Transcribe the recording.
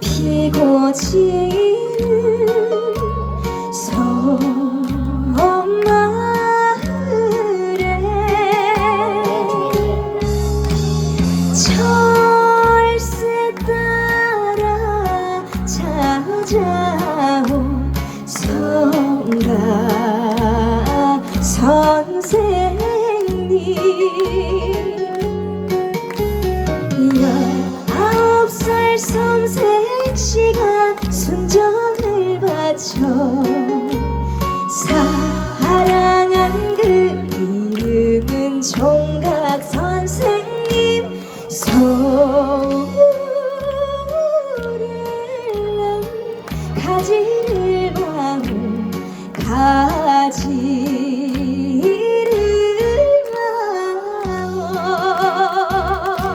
빛곤 치는 서원 마을에 철새 따라 찾아온 성가 선생님. 섬색시가 순정을 바쳐 사랑한 그 이름은 종각 선생님 소울을 가지를 방울 가지